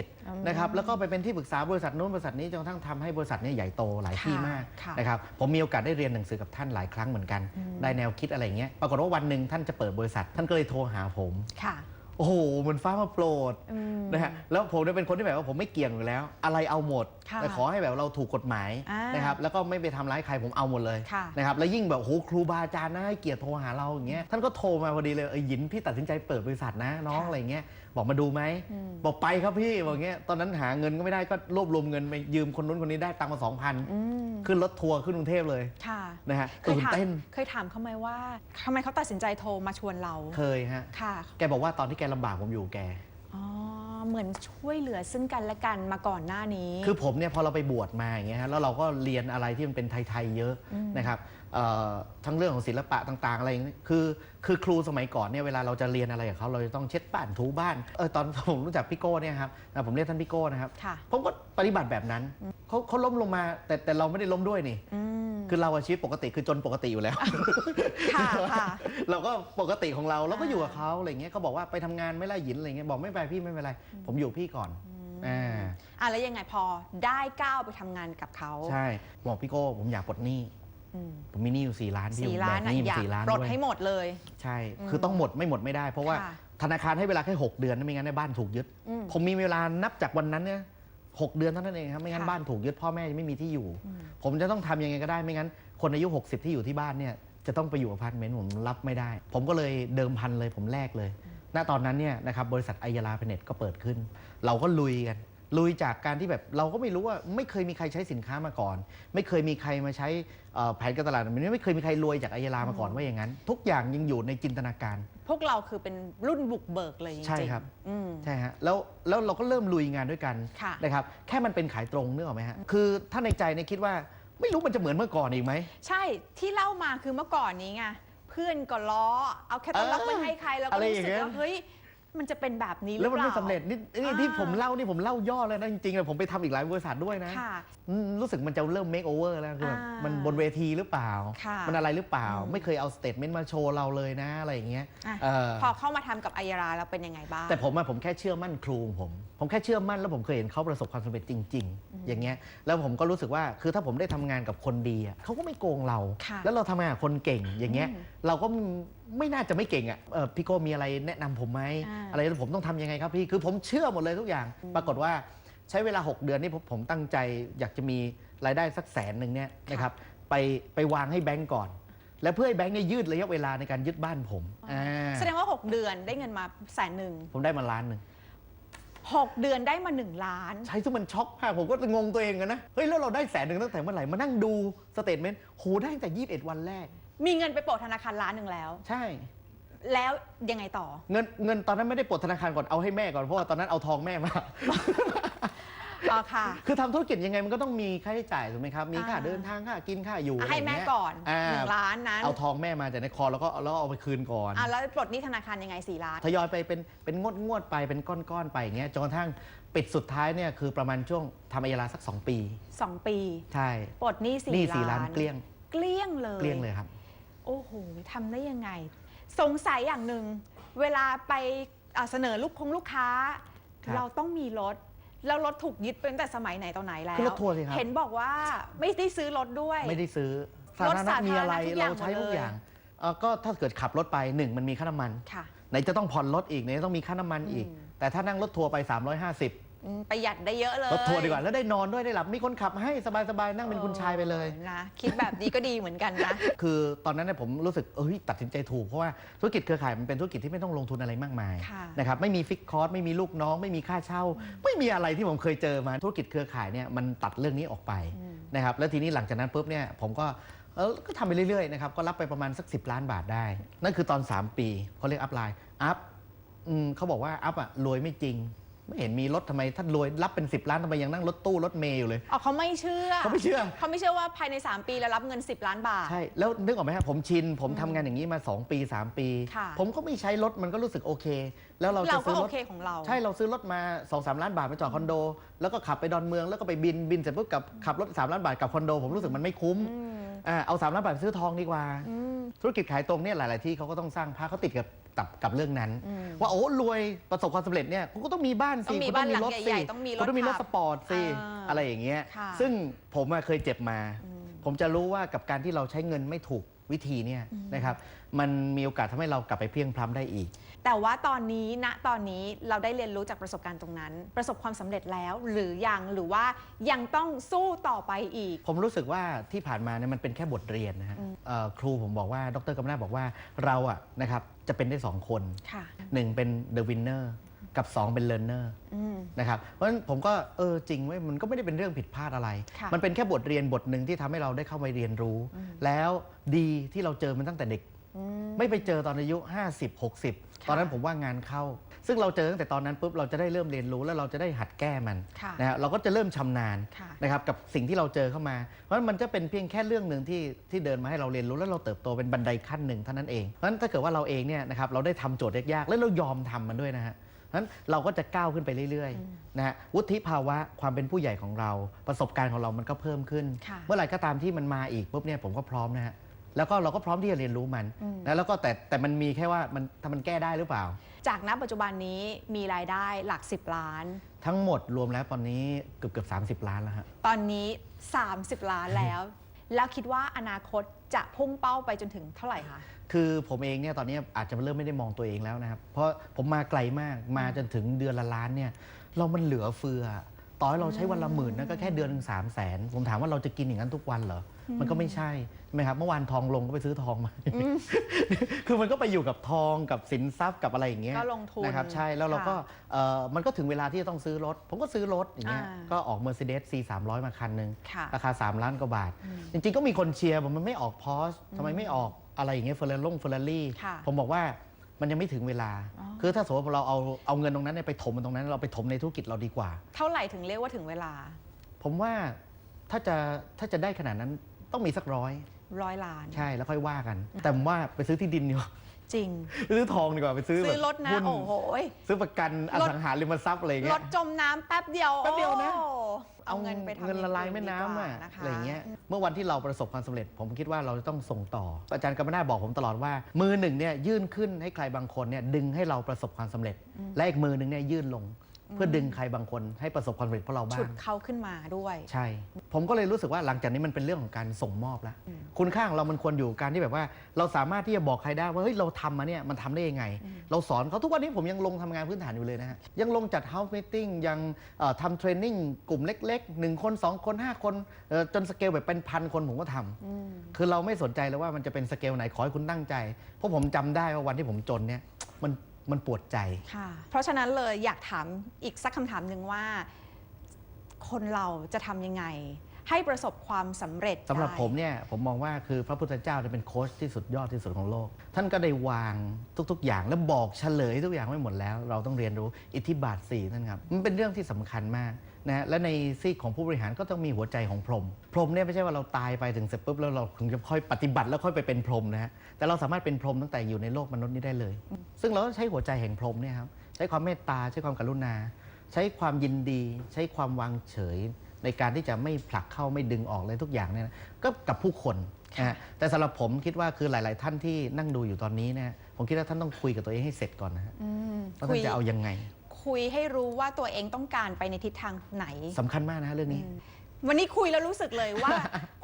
Speaker 8: 31 นะครับ แล้วก็ไปเป็นที่ปรึกษาบริษัทนู้นบริษัทนี้จนกระทั่งทำให้บริษัทเนี้ใหญ่โตหลายที่มาก
Speaker 4: ค่ะ
Speaker 8: นะครับ ผมมีโอกาสได้เรียนหนังสือกับท่านหลายครั้งเหมือนกัน ได้แนวคิดอะไรอย่างเงี้ย ปรากฏว่าวันหนึ่งท่านจะเปิดบริษัท ท่านก็เลยโทรหาผม
Speaker 4: ค่ะ
Speaker 8: โอ้โหเหมือนฟ้ามาโปรด
Speaker 4: อืม
Speaker 8: นะฮะแล้วผมเนี่ยเป็นคนที่แบบว่าผมไม่เกี่ยงอยู่แล้ว อะไรเอาหมด
Speaker 4: ค่ะ
Speaker 8: แต่ขอให้แบบเราถูกกฎหมาย
Speaker 4: อ่าน
Speaker 8: นะครับแล้วก็ไม่ไปทำร้ายใครผมเอาหมดเลย
Speaker 4: ค่ะ
Speaker 8: นะครับแล้วยิ่งแบบโหครูบาอาจารย์นะให้เกียรติโทรหาเราอย่างเงี้ยท่านก็โทรมาพอดีเลยเออหยินพี่ตัดสินใจเปิดบริษัทนะน้องอะไรเงี้ยบอกมาดูไหม
Speaker 4: อืม
Speaker 8: บอกไปครับพี่บอกเงี้ยตอนนั้นหาเงินก็ไม่ได้ก็รวบรวมเงินไปยืมคนนู้นคนนี้ได้ตังค์มาสองพัน
Speaker 4: อืม
Speaker 8: ขึ้นรถทัวร์ขึ้นกรุงเทพเลย
Speaker 4: ค่ะ
Speaker 8: นะฮะ
Speaker 4: เคย
Speaker 8: ตื่น
Speaker 4: ถาม
Speaker 8: เต้น
Speaker 4: เคยถามเขาไหมว่าทำไมเขาตัดสินใจโทรมาชวนเรา
Speaker 8: เคยฮะ
Speaker 4: ค่ะ
Speaker 8: แกบอกว่าตอนที่แกลำบากผมอยู่แก
Speaker 4: อ๋อ เหมือนช่วยเหลือซึ่งกันและกันมาก่อนหน้านี้
Speaker 8: คือผมเนี่ยพอเราไปบวชมาอย่างเงี้ยฮะแล้วเราก็เรียนอะไรที่มันเป็นไทยๆเยอะนะครับเอ่อ ทั้งเรื่องของศิลปะต่างๆ อะไรอย่างเงี้ยคือ คือครูสมัยก่อนเนี่ยเวลาเราจะเรียนอะไรกับเขาเราจะต้องเช็ดบ้านถูบ้านเออตอนผมรู้จักพี่โก้เนี่ยครับอะผมเรียกท่านพี่โก้นะครับ
Speaker 4: ค่ะ
Speaker 8: ผมก็ปฏิบัติแบบนั้นเขาเขาล้มลงมา แต่แต่เราไม่ได้ล้มด้วยนี่
Speaker 4: อืม
Speaker 8: คือเราอาชีพปกติคือจนปกติอยู่แล้ว
Speaker 4: ค่ะค่ะ
Speaker 8: เราก็ปกติของเราเราก็อยู่กับเขาอะไรเงี้ยเขาบอกว่าไปทำงานไม่ไล่หยินอะไรเงี้ยบอกไม่ไปพี่ไม่เป็นไร ผมอยู่พี่ก่อนอ่า
Speaker 4: อะแล้วยังไงพอได้ก้าวไปทำงานกับเขา
Speaker 8: ใช่บอกพี่โก้ผมอยากปลดหนี้
Speaker 4: อืม
Speaker 8: ผมมีหนี้อยู่สี่ล้านพี่
Speaker 4: สี่
Speaker 8: ผม
Speaker 4: ล้าน
Speaker 8: แบกห
Speaker 4: อะ
Speaker 8: นี้
Speaker 4: อยาก
Speaker 8: สี่ล้าน
Speaker 4: ปลด
Speaker 8: ด้วย
Speaker 4: ให้หมดเลย
Speaker 8: ใช่ คือต้องหมดไม่หมดไม่ได้ เพราะว่า
Speaker 4: ค่ะ
Speaker 8: ธนาคารให้เวลาแค่หกเดือนนะไม่งั้นในบ้านถูกยึด
Speaker 4: อืม
Speaker 8: ผมมีเวลานับจากวันนั้นเนี่ยหกเดือนเท่านั้นเองครับไม่งั้น
Speaker 4: ค่ะ
Speaker 8: บ้านถูกยึดพ่อแม่จะไม่มีที่อยู่
Speaker 4: อืม
Speaker 8: ผมจะต้องทำยังไงก็ได้ไม่งั้น คนอายุ 60 ที่อยู่ที่บ้านเนี่ยจะต้องไปอยู่อพาร์ตเมนต์ผมรับไม่ได้ ผมก็เลยเดิมพันเลยผมแลกเลย ณตอนนั้นเนี่ยนะครับบริษัทไอยาลาเพเน็ตก็เปิดขึ้น เราก็ลุยกัน ลุยจากการที่แบบเราก็ไม่รู้ว่าไม่เคยมีใครใช้สินค้ามาก่อน ไม่เคยมีใครมาใช้เอ่อแผนการตลาดมันไม่เคยมีใครรวยจากไอยาลามาก่อนว่าอย่างนั้น ทุกอย่างยังอยู่ในจินตนาการ
Speaker 4: พวกเราคือเป็นรุ่นบุกเบิกเลยจริงๆ
Speaker 8: ใช่ครับ
Speaker 4: อืม
Speaker 8: ใช่ฮะแล้วแล้วเราก็เริ่มลุยงานด้วยกัน
Speaker 4: ค่ะ
Speaker 8: นะครับแค่มันเป็นขายตรงนึกออกไหมฮะคือถ้าในใจเนี่ยคิดว่าไม่รู้มันจะเหมือนเมื่อก่อนอีกไหม
Speaker 4: ใช่ที่เล่ามาคือเมื่อก่อนนี้ไงเพื่อนก็ล้อ เอาแคตตาล็อก
Speaker 8: เออ
Speaker 4: ไปให้ใครแล้วก็
Speaker 8: อะไรอ
Speaker 4: รู้
Speaker 8: ย่าง
Speaker 4: สึก
Speaker 8: เงี้ย
Speaker 4: ว่าเฮ้ย มันจะเป็นแบบนี้หรื
Speaker 8: แล้
Speaker 4: อ
Speaker 8: วมัน
Speaker 4: เป
Speaker 8: ไม่
Speaker 4: ล่า
Speaker 8: สำเร็จนี่นี่
Speaker 4: อ่า
Speaker 8: ที่ผมเล่านี่ผมเล่าย่อเลยนะจริงๆอะผมไปทำอีกหลายบริษัทด้วยนะ
Speaker 4: ค่ะ
Speaker 8: อืมรู้สึกมันจะเริ่ม make over แล้วคือแบบ
Speaker 4: อ่ามั
Speaker 8: มันบนเวทีหรือเปล่า
Speaker 4: ค่ะ
Speaker 8: มันอะไรหรือเปล่า
Speaker 4: อืม
Speaker 8: ไม่เคยเอาสเตทเมนต์มาโชว์เราเลยนะอะไรอย่างเงี้ย
Speaker 4: อะ
Speaker 8: เออ
Speaker 4: พอเข้ามาทำกับอายราแล้วเป็นยังไงบ้าง
Speaker 8: แต่ผมอะผมแค่เชื่อมั่นครูของผมผมแค่เชื่อมั่นแล้วผมเคยเห็นเขาประสบความสำเร็จจริง ๆ อย่างเงี้ยแล้วผมก็รู้สึกว่าคือถ้าผมได้ทำงานกับคนดีอะเขาก็ไม่โกงเรา
Speaker 4: ค่ะ
Speaker 8: แล้วเราทำงานกับคนเก่งอย่างเงี้ย
Speaker 4: อืม
Speaker 8: เราก็ไม่น่าจะไม่เก่งอะเออพี่โก้มีอะไรแนะนำผมไหม
Speaker 4: อ่า
Speaker 8: อะไรผมต้องทำยังไงครับพี่คือผมเชื่อหมดเลยทุกอย่าง ปรากฏว่าใช้เวลา 6 เดือนนี่ผมผมตั้งใจ อยากจะมีรายได้สักแสนหนึ่งเนี่ยนะครับไปไปวางให้แบงก์ก่อน และเพื่อให้แบงก์เนี่ยยืดระยะเวลาในการยึดบ้านผมอ่า
Speaker 4: แสดงว่า 6 เดือนได้เงินมาแสนหนึ่ง
Speaker 8: ผมได้มาล้านหนึ่ง
Speaker 4: 6 เดือนได้มา 1 ล้าน
Speaker 8: ใช่ซึ่งมันช็อกมากผมก็งงตัวเองกันนะ เฮ้ย แล้วเราได้แสนหนึ่งตั้งแต่เมื่อไหร่ มานั่งดูสเตทเมนต์โหได้ตั้งแต่ 21 วันแรก
Speaker 4: มีเงินไปโปะธนาคารล้านหนึ่งแล้ว
Speaker 8: ใช่
Speaker 4: แล้วยังไงต่อ
Speaker 8: เงินเงินตอนนั้นไม่ได้ปลดธนาคารก่อนเอาให้แม่ก่อนเพราะว่าตอนนั้นเอาทองแม่มา
Speaker 4: อ๋อค่ะ
Speaker 8: คือทำธุรกิจยังไงมันก็ต้องมีค่าใช้จ่ายถูกไหมครับ มีค่า
Speaker 4: อ่า
Speaker 8: เดินทางค่ากินค่าอยู่
Speaker 4: ให้แม่ะ
Speaker 8: ไรย่างเงี้ย
Speaker 4: ก่อน
Speaker 8: อ่า
Speaker 4: หนึ่งล้านนั้น
Speaker 8: เอาทองแม่มาจากในคอแล้วก็แล้วเอาไปคืนก่อน
Speaker 4: อะแล้วปลดหนี้ธนาคารยังไง4ล้าน
Speaker 8: ทยอยไปเป็นเป็นงวดงวดไปเป็นก้อนก้อนๆไปอย่างเงี้ยจนกระทั่งปิดสุดท้ายเนี่ยคือประมาณช่วงทำอายาลาสัก 2 ปี
Speaker 4: 2 ปี
Speaker 8: ใช่
Speaker 4: ปลดหนี้
Speaker 8: หนี้
Speaker 4: 4
Speaker 8: สี่
Speaker 4: ล้า
Speaker 8: ล้านนเกลี้ยง
Speaker 4: เกลี้ยงเลย
Speaker 8: เกลี้ยงเลยครับ
Speaker 4: โอ้โหทำได้ยังไง สงสัยอย่างหนึ่ง เวลาไปอะเสนอลูกคงลูกค้า
Speaker 8: ครับ
Speaker 4: เราต้องมีรถ แล้วรถถูกยึดไปตั้งแต่สมัยไหนตอนไหนแล้ว
Speaker 8: ก็รถทัวร์สิครับ
Speaker 4: เห็นบอกว่าไม่ได้ซื้อรถด้วย
Speaker 8: ไม่ได้ซื้อ
Speaker 4: รถ
Speaker 8: สาธารณะมีอะไร
Speaker 4: สาธารณะทุกอย่าง
Speaker 8: เราใช้ทุก
Speaker 4: หมดเลย
Speaker 8: อย่างเอ่อก็ถ้าเกิดขับรถไปหนึ่งมันมีค่าน้ำมัน
Speaker 4: ค่ะ
Speaker 8: ไหนจะต้องผ่อนรถอีกไหนจะต้องมีค่าน้ำมันอีก
Speaker 4: อืม
Speaker 8: แต่ถ้านั่งรถทัวร์ไป 350
Speaker 4: อืมประหยัดได้เยอะเลย
Speaker 8: รถทัวร์ดีกว่าแล้วได้นอนด้วยได้หลับมีคนขับให้สบายๆนั่งเป็นคุณชายไปเลย
Speaker 4: ออนะคิดแบบนี้ก็ดีเหมือนกันนะ
Speaker 8: คือตอนนั้นเนี่ยผมรู้สึกเอ้ยตัดสินใจถูกเพราะว่าธุรกิจเครือข่ายมันเป็นธุรกิจที่ไม่ต้องลงทุนอะไรมากมาย
Speaker 4: ค่ะ
Speaker 8: นะครับไม่มีฟิกคอร์สไม่มีลูกน้อง ไม่มีค่าเช่า ไม่มีอะไรที่ผมเคยเจอมาธุรกิจเครือข่ายเนี่ยมันตัดเรื่องนี้ออกไปนะครับแล้วทีนี้หลังจากนั้นปุ๊บเนี่ยผมก็เออก็ทำไปเรื่อยๆนะครับก็รับไปประมาณสัก 10 ล้านบาทได้ นั่นคือตอน 3 ปีเขาเรียกอัพไลน์อัพอืมเขาบอกว่าอัพอะรวยไม่จริง ไม่เห็นมีรถทำไมท่านรวยรับเป็น 10 ล้านทำไมยังนั่งรถตู้รถเมย์อยู่เลย
Speaker 4: อ๋อเขาไม่เชื่อ
Speaker 8: เขาไม่เชื่อ
Speaker 4: เขาไม่เชื่อว่าภายใน 3 ปีแล้วรับเงิน 10 ล้านบาท
Speaker 8: ใช่ แล้วนึกออกไหมครับผมชิน ผมทำงานอย่างนี้มา 2 ปี 3 ปี
Speaker 4: ค่ะ
Speaker 8: ผมก็ไม่ใช้รถมันก็รู้สึกโอเค แล้วเรา
Speaker 4: เรา
Speaker 8: จะ
Speaker 4: ก็
Speaker 8: ซื้อ
Speaker 4: โอ
Speaker 8: รถ
Speaker 4: เคของเรา
Speaker 8: ใช่เราซื้อรถมา2 3ล้านบาทไปจอดคอนโด แล้วก็ขับไปดอนเมืองแล้วก็ไปบินบินเสร็จปุ๊บกับขับรถ3ล้านบาทกลับคอนโด ผมรู้สึกมันไม่คุ้ม
Speaker 4: อืม
Speaker 8: อ่าเอา3ล้านบาทไปซื้อทองดีกว่า
Speaker 4: อืม
Speaker 8: ธุรกิจขายตรงเนี่ยหลาย ๆ ที่เขาก็ต้องสร้างพระเขาติดกับ กับกับเรื่องนั้น
Speaker 4: อืม
Speaker 8: ว่าโอ้รวยประสบความสำเร็จเนี่ยคุณก็ต้องมีบ้าน
Speaker 4: ต้
Speaker 8: สิ
Speaker 4: องมี
Speaker 8: คุณ
Speaker 4: บ้านหลัง
Speaker 8: รถ
Speaker 4: ใหญ่
Speaker 8: สิ
Speaker 4: ๆต้องมีรถ
Speaker 8: คุณต้องมีรถ
Speaker 4: ขั
Speaker 8: ส
Speaker 4: บ
Speaker 8: ปอร์ตสิ
Speaker 4: อ่า
Speaker 8: อะไรอย่างเงี้ย
Speaker 4: ค่ะ
Speaker 8: ซึ่งผมอะเคยเจ็บมา
Speaker 4: อืม
Speaker 8: ผมจะรู้ว่ากับการที่เราใช้เงินไม่ถูก วิธีเนี่ยนะครับมันมีโอกาสทำให้เรากลับไปเพลียงพล้ำได้อีก
Speaker 4: แต่ว่าตอนนี้ณตอนนี้เราได้เรียนรู้จากประสบการณ์ตรงนั้น ประสบความสำเร็จแล้วหรือยังหรือว่ายังต้องสู้ต่อไปอีก
Speaker 8: ผมรู้สึกว่าที่ผ่านมาเนี่ยมันเป็นแค่บทเรียนนะฮะเอ่อครูผมบอกว่าดรกำนาบอกว่าเราอะนะครับจะเป็นได้สองคน
Speaker 4: ค่ะ
Speaker 8: หนึ่งเป็น the winner กับ 2 เป็น learner
Speaker 4: อืม
Speaker 8: นะครับเพราะฉะนั้นผมก็เออจริงเว้ยมันก็ไม่ได้เป็นเรื่องผิดพลาดอะไร
Speaker 4: ค่ะ
Speaker 8: มันเป็นแค่บทเรียนบทหนึ่งที่ทำให้เราได้เข้าไปเรียนรู้แล้วดีที่เราเจอมันตั้งแต่เด็ก
Speaker 4: อืม
Speaker 8: ไม่ไปเจอตอนอายุ 50 60ตอนนั้นผมว่างานเข้า ซึ่งเราเจอตั้งแต่ตอนนั้นปุ๊บเราจะได้เริ่มเรียนรู้แล้วเราจะได้หัดแก้มัน
Speaker 4: ค่ะ
Speaker 8: นะฮะเราก็จะเริ่มชำนาญ
Speaker 4: ค่ะ
Speaker 8: นะครับกับสิ่งที่เราเจอเข้ามา เพราะฉะนั้นมันจะเป็นเพียงแค่เรื่องหนึ่งที่ที่เดินมาให้เราเรียนรู้แล้วเราเติบโตเป็นบันไดขั้นหนึ่งเท่านั้นเองเพราะฉะนั้นถ้าเกิดว่าเราเองเนี่ยนะครับเราได้ทำโจทย์ยากๆแล้วเรายอมทำมันด้วยนะฮะเพราะฉะ นั้นเราก็จะก้าวขึ้นไปเรื่อยๆนะฮะวุฒิภาวะความเป็นผู้ใหญ่ของเรา ประสบการณ์ของเรามันก็เพิ่มขึ้น
Speaker 4: ค่ะ
Speaker 8: เมื่อไหร่ก็ตามที่มันมาอีกปุ๊บเนี่ยผมก็พร้อมนะฮะแล้วก็เราก็พร้อมที่จะเรียนรู้มัน
Speaker 4: อืม
Speaker 8: นะแล้วก็แต่แต่มันมีแค่ว่ามันถ้ามันแก้ได้หรือเปล่า
Speaker 4: จากณปัจจุบันนี้มีรายได้หลัก 10 ล้าน
Speaker 8: ทั้งหมดรวมแล้วตอนนี้เกือบเกือบสาล้านแล้วฮะ
Speaker 4: ตอนนี้ 30 ล้านแล้ว แล้วคิดว่าอนาคตจะพุ่งเป้าไปจนถึงเท่าไหร่คะ
Speaker 8: คือผมเองเนี่ยตอนนี้อาจจะเริ่มไม่ได้มองตัวเองแล้วนะครับ เพราะผมมาไกลมากมาจนถึงเดือนละล้านเนี่ยเรามันเหลือเฟือ ต่อให้เราใช้วันละหมื่นนั่นก็แค่เดือนหนึ่งสามแสนผมถามว่าเราจะกินอย่างนั้นทุกวันเหรออ มันก็ไม่ใช่ใช่ไหมครับเมื่อวานทองลงก็ไปซื้อทองมา คือมันก็ไปอยู่กับทองกับสินทรัพย์กับอะไรอย่างเงี้ย
Speaker 4: ก็ลงทุน
Speaker 8: นะครับใช่แล้วเราก็
Speaker 4: ค่ะ
Speaker 8: เอ่อมันก็ถึงเวลาที่จะต้องซื้อรถ ผมก็ซื้อรถอย่างเงี้ย
Speaker 4: อ่า
Speaker 8: ก็ออก Mercedes C 3 0 0มาคันหนึ่ง
Speaker 4: ค่ะ
Speaker 8: ราคา 3 ล้านกว่าบาทจริงๆก็มีคนเชียร์บอกมันไม่ออกพอสทำไมไม่ออกอะไรอย่างเงี้ยเฟอร์รารี่เฟอร์รารี่
Speaker 4: ค่ะ
Speaker 8: ผมบอกว่ามันยังไม่ถึงเวลา
Speaker 4: อ๋อ
Speaker 8: คือถ้าสมมติเราเอาเอาเงินตรงนั้นเนี่ยไปถมมันตรงนั้นเราไปถมในธุรกิจเราดีกว่า
Speaker 4: เท่าไหร่ถึงเรียกว่าถึงเวลา
Speaker 8: ผมว่าถ้าจะถ้าจะได้ขนาดนั้น ต้องมีสักร้อย
Speaker 4: ร้อยล้าน
Speaker 8: ใช่แล้วค่อยว่ากัน แต่ผมว่าไปซื้อที่ดินดีกว่า
Speaker 4: จริง
Speaker 8: ไปซื้อทองดีกว่าไปซื้อ
Speaker 4: ซื้อ
Speaker 8: แบบ
Speaker 4: รถนะ
Speaker 8: หุ้น
Speaker 4: โอ้โห
Speaker 8: ซื้อประกันอ
Speaker 4: รถ
Speaker 8: สังหาริมทรัพย์อะไรอย่าง
Speaker 4: ร
Speaker 8: เงี้
Speaker 4: ถ
Speaker 8: ย
Speaker 4: จมน้ำแป๊บเดียว
Speaker 8: แป๊บเดียวนะ
Speaker 4: โอ้เอาเงินไปทำ
Speaker 8: เงินละลาย
Speaker 4: อง
Speaker 8: แม่
Speaker 4: อื่
Speaker 8: น้ำ
Speaker 4: ดีกว่า
Speaker 8: อะ
Speaker 4: นะคะ
Speaker 8: อะไรอย่างเงี้ยเมื่อวันที่เราประสบความสำเร็จ ผมคิดว่าเราจะต้องส่งต่อ อาจารย์กำมนาบอกผมตลอดว่า มือหนึ่งเนี่ยยื่นขึ้นให้ใครบางคนเนี่ยดึงให้เราประสบความสำเร็จ และอีกมือหนึ่งเนี่ยยื่นลง เพื่อดึงใครบางคนให้ประสบความสำเร็จเพราะเราบ้า
Speaker 4: ฉุด
Speaker 8: ง
Speaker 4: เขาขึ้นมาด้วย
Speaker 8: ใช่ ผมก็เลยรู้สึกว่าหลังจากนี้มันเป็นเรื่องของการส่งมอบแล้วคุณค่าของเรามันควรอยู่การที่แบบว่า เราสามารถที่จะบอกใครได้ว่าเฮ้ยเราทำมาเนี่ยมันทำได้ยังไงเราสอนเขาทุกวันนี้ผมยังลงทำงานพื้นฐานอยู่เลยนะฮะ ยังลงจัด house meeting ยังเอ่อทำเทรนนิ่งกลุ่มเล็กๆ1คน 2 คน 5 คนเอ่อจนสเกลแบบเป็นพันคนผมก็ทำคือเราไม่สนใจเลยว่ามันจะเป็นสเกลไหนขอให้คุณตั้งใจ เพราะผมจำได้ว่าวันที่ผมจนเนี่ย มัน มันปวดใจ
Speaker 4: ค่ะ เพราะฉะนั้นเลยอยากถามอีกสักคำถามหนึ่งว่า คนเราจะทำยังไง ให้ประสบความสำเร็จ
Speaker 8: สำหรับ
Speaker 4: ได้
Speaker 8: ผมเนี่ยผมมองว่าคือพระพุทธเจ้าเนี่ยเป็นโค้ชที่สุดยอดที่สุดของโลก ท่านก็ได้วางทุกๆ อย่างแล้วบอกเฉลยทุกอย่างไว้หมดแล้ว เราต้องเรียนรู้อิทธิบาทสี่นั่นครับ มันเป็นเรื่องที่สำคัญมาก นะฮะและในซีกของผู้บริหารก็ต้องมีหัวใจของพรหมพรหมเนี่ยไม่ใช่ว่าเราตายไปถึงเสร็จปุ๊บแล้วเราถึงจะค่อยปฏิบัติแล้วค่อยไปเป็นพรหมนะฮะแต่เราสามารถเป็นพรหมตั้งแต่อยู่ในโลกมนุษย์นี้ได้เลย ซึ่งเราก็ใช้หัวใจแห่งพรหมเนี่ยครับใช้ความเมตตาใช้ความกรุณา ใช้ความยินดี ใช้ความวางเฉย ในการที่จะไม่ผลักเข้าไม่ดึงออกเลยทุกอย่างเนี่ยนะก็กับผู้คนนะฮะแต่สำหรับผมคิดว่าคือหลาย ๆ ท่านที่นั่งดูอยู่ตอนนี้เนี่ยผมคิดว่าท่านต้องคุยกับตัวเองให้เสร็จก่อนนะฮะว่าท่านจะเอายังไง
Speaker 4: คุยให้รู้ว่าตัวเองต้องการไปในทิศทางไหน
Speaker 8: สำคัญมากนะฮะเรื่องนี้
Speaker 4: วันนี้คุยแล้วรู้สึกเลยว่า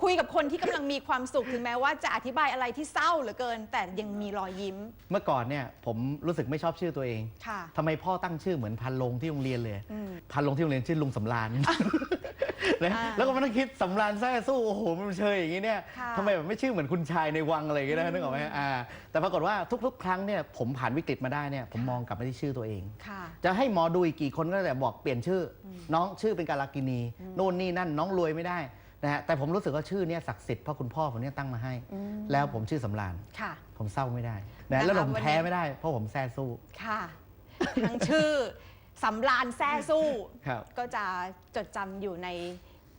Speaker 4: คุยกับคนที่กำลังมีความสุขถึงแม้ว่าจะอธิบายอะไรที่เศร้าเหลือเกิน แต่ยังมีรอยยิ้ม
Speaker 8: เมื่อก่อนเนี่ยผมรู้สึกไม่ชอบชื่อตัวเอง
Speaker 4: ค่ะ
Speaker 8: ทำไมพ่อตั้งชื่อเหมือนพันลงที่โรงเรียนเลย
Speaker 4: อืม
Speaker 8: พันลงที่โรงเรียนชื่อลุงสำราญ นะ
Speaker 4: อ่า
Speaker 8: แล้วก็มานั่งคิดสำราญแท้สู้โอ้โหมันเชยอย่างนี้เนี่ย
Speaker 4: ค่ะ
Speaker 8: ทำไมแบบไม่ชื่อเหมือนคุณชายในวังอะไรอย่างเงี้ยนะนึกออกไหมอ่าแต่ปรากฏว่าทุกๆ ครั้งเนี่ยผมผ่านวิกฤตมาได้เนี่ยผมมองกลับไปที่ชื่อตัวเอง
Speaker 4: ค่ะ
Speaker 8: จะให้หมอดูอีกกี่คนก็แล้วแต่บอกเปลี่ยนชื่ออน้องชื่อเป็นการากินีโน่นนี่นั่นน้องรวยไม่ได้นะฮะแต่ผมรู้สึกว่าชื่อเนี้ศักดิ์สิทธิ์เพราะคุณพ่อผมเนี่ยตั้งมาให้แล้วผมชื่อสำราญ
Speaker 4: ค่ะ
Speaker 8: ผมเศร้าไม่ได้
Speaker 4: นะ
Speaker 8: นะคะแล้วผม
Speaker 4: วันนี้
Speaker 8: แพ้ไม่ได้เพราะผมแซ่สู้
Speaker 4: ค่ะ ทั้งชื่อ สำรานแซ่สู้
Speaker 8: ครับ
Speaker 4: ก็จะจดจำอยู่ใน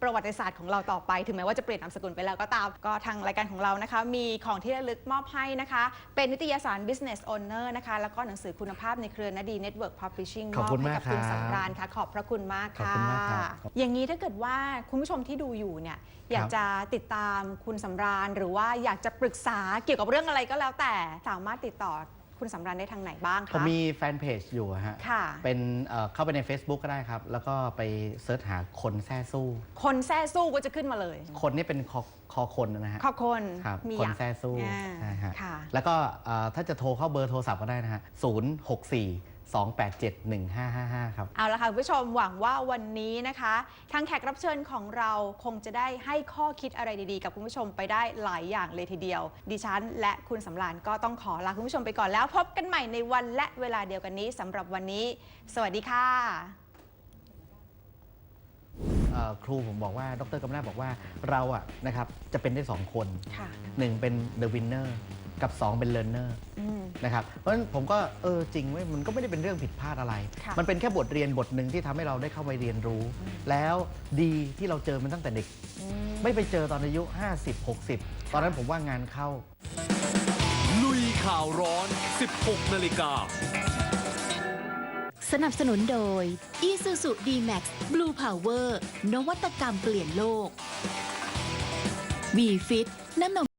Speaker 4: ประวัติศาสตร์ของเราต่อไป ถึงแม้ว่าจะเปลี่ยนนามสกุลไปแล้วก็ตาม ก็ทางรายการของเรานะคะ มีของที่ระลึกมอบให้นะคะ เป็นนิตยสาร Business Owner นะคะ แล้วก็หนังสือคุณภาพในเครือนาดี Network Publishing
Speaker 8: ขอบคุณ
Speaker 4: ให้
Speaker 8: มาก
Speaker 4: กัคุณ
Speaker 8: ครับ
Speaker 4: สำราญค่ะ ขอบพระคุณมาก
Speaker 8: ขอบ
Speaker 4: ค่ะ
Speaker 8: คุณมากครับ
Speaker 4: อย่างนี้ถ้าเกิดว่าคุณผู้ชมที่ดูอยู่เนี่ย อยากจะติดตามคุณสำราญ หรือว่าอยากจะปรึกษาเกี่ยวกับเรื่องอะไรก็แล้วแต่ สามารถติดต่อ คุณสำราญได้ทางไหนบ้างคะ
Speaker 8: ผมมีแฟนเพจอยู่อะฮะ
Speaker 4: ค่ะ
Speaker 8: เป็นเอ่อเข้าไปใน Facebook ก็ได้ครับ แล้วก็ไปเซิร์ชหาคนแซ่สู้
Speaker 4: คนแซ่สู้ก็จะขึ้นมาเลย
Speaker 8: คนนี่เป็นคอคอคนนะฮะ
Speaker 4: ขอบคน
Speaker 8: ครับ
Speaker 4: มี
Speaker 8: คน
Speaker 4: อะ
Speaker 8: แซ่สู้
Speaker 4: อ่า
Speaker 8: ใช่ฮะ
Speaker 4: ค่ะ
Speaker 8: แล้วก็เอ่อถ้าจะโทรเข้าเบอร์โทรศัพท์ก็ได้นะฮะ 0 6 4 2 8 7 1 5 5 5 ครับ
Speaker 4: เอาละค่ะคุณผู้ชมหวังว่าวันนี้นะคะ ทางแขกรับเชิญของเราคงจะได้ให้ข้อคิดอะไรดีๆ กับคุณผู้ชมไปได้หลายอย่างเลยทีเดียว ดิฉัน และคุณสำรานก็ต้องขอลาคุณผู้ชมไปก่อนแล้ว พบกันใหม่ในวันและเวลาเดียวกันนี้สำหรับวันนี้ สวัสดีค่ะ
Speaker 8: เอ่อครูผมบอกว่าดรกำนาบอกว่าเราอะนะครับจะเป็นได้สองคน
Speaker 4: ค่ะ
Speaker 8: หนึ่งเป็น the winner กับ 2 เป็น learner
Speaker 4: อืม
Speaker 8: นะครับเพราะฉะนั้นผมก็เออจริงเว้ยมันก็ไม่ได้เป็นเรื่องผิดพลาดอะไร
Speaker 4: ค่ะ
Speaker 8: มันเป็นแค่บทเรียนบทหนึ่งที่ทำให้เราได้เข้าไปเรียนรู้ แล้วดีที่เราเจอมันตั้งแต่เด็ก
Speaker 4: อืม
Speaker 8: ไม่ไปเจอตอนอายุ 50 60 ตอนนั้นผมว่างานเข้า
Speaker 1: ลุยข่าวร้อน 16 นาฬิกา
Speaker 10: สนับสนุนโดย Isuzu D-Max Blue Power นวัตกรรมเปลี่ยนโลก V-Fit น้ำนม